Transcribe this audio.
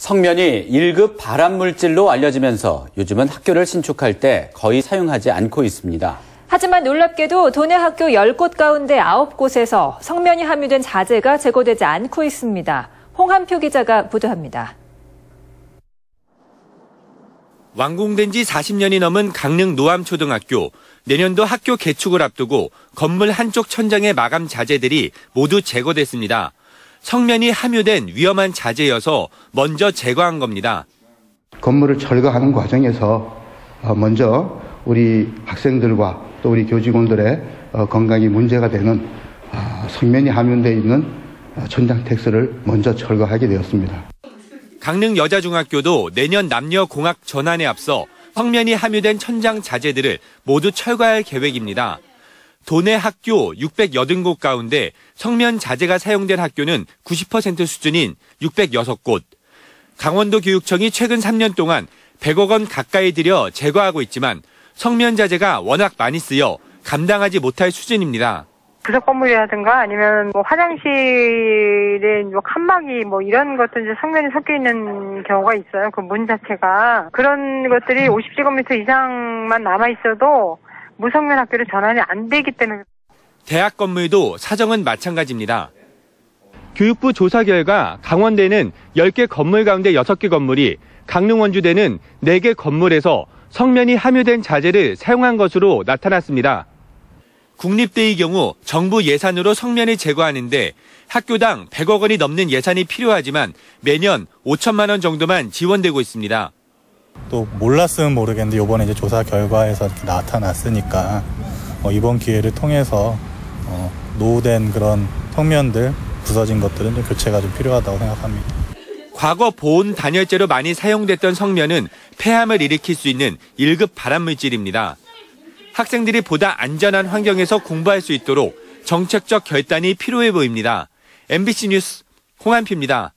성면이 1급 발암물질로 알려지면서 요즘은 학교를 신축할 때 거의 사용하지 않고 있습니다. 하지만 놀랍게도 도내 학교 10곳 가운데 9곳에서 성면이 함유된 자재가 제거되지 않고 있습니다. 홍한표 기자가 보도합니다. 완공된 지 40년이 넘은 강릉 노암초등학교. 내년도 학교 개축을 앞두고 건물 한쪽 천장의 마감 자재들이 모두 제거됐습니다. 성면이 함유된 위험한 자재여서 먼저 제거한 겁니다. 건물을 철거하는 과정에서 어, 먼저 우리 학생들과 또 우리 교직원들의 어, 건강이 문제가 되는 아, 성면이 함유되어 있는 어, 천장 텍스를 먼저 철거하게 되었습니다. 강릉 여자중학교도 내년 남녀 공학 전환에 앞서 성면이 함유된 천장 자재들을 모두 철거할 계획입니다. 도내 학교 680곳 가운데 성면 자재가 사용된 학교는 90% 수준인 606곳. 강원도 교육청이 최근 3년 동안 100억 원 가까이 들여 제거하고 있지만 성면 자재가 워낙 많이 쓰여 감당하지 못할 수준입니다. 부속 건물이라든가 아니면 뭐 화장실에 뭐 칸막이 뭐 이런 것들 이제 성면이 섞여 있는 경우가 있어요. 그 문 자체가 그런 것들이 50제곱미터 이상만 남아 있어도 무성면 학교로 전환이 안 되기 때문에 대학 건물도 사정은 마찬가지입니다. 교육부 조사 결과 강원대는 10개 건물 가운데 6개 건물이 강릉 원주대는 4개 건물에서 성면이 함유된 자재를 사용한 것으로 나타났습니다. 국립대의 경우 정부 예산으로 성면을 제거하는데 학교당 100억 원이 넘는 예산이 필요하지만 매년 5천만 원 정도만 지원되고 있습니다. 또 몰랐으면 모르겠는데 이번에 이제 조사 결과에서 이렇게 나타났으니까 어, 이번 기회를 통해서 어, 노후된 그런 성면들 부서진 것들은 좀 교체가 좀 필요하다고 생각합니다. 과거 보온 단열재로 많이 사용됐던 성면은 폐암을 일으킬 수 있는 1급 발암물질입니다. 학생들이 보다 안전한 환경에서 공부할 수 있도록 정책적 결단이 필요해 보입니다. MBC 뉴스 홍한표입니다.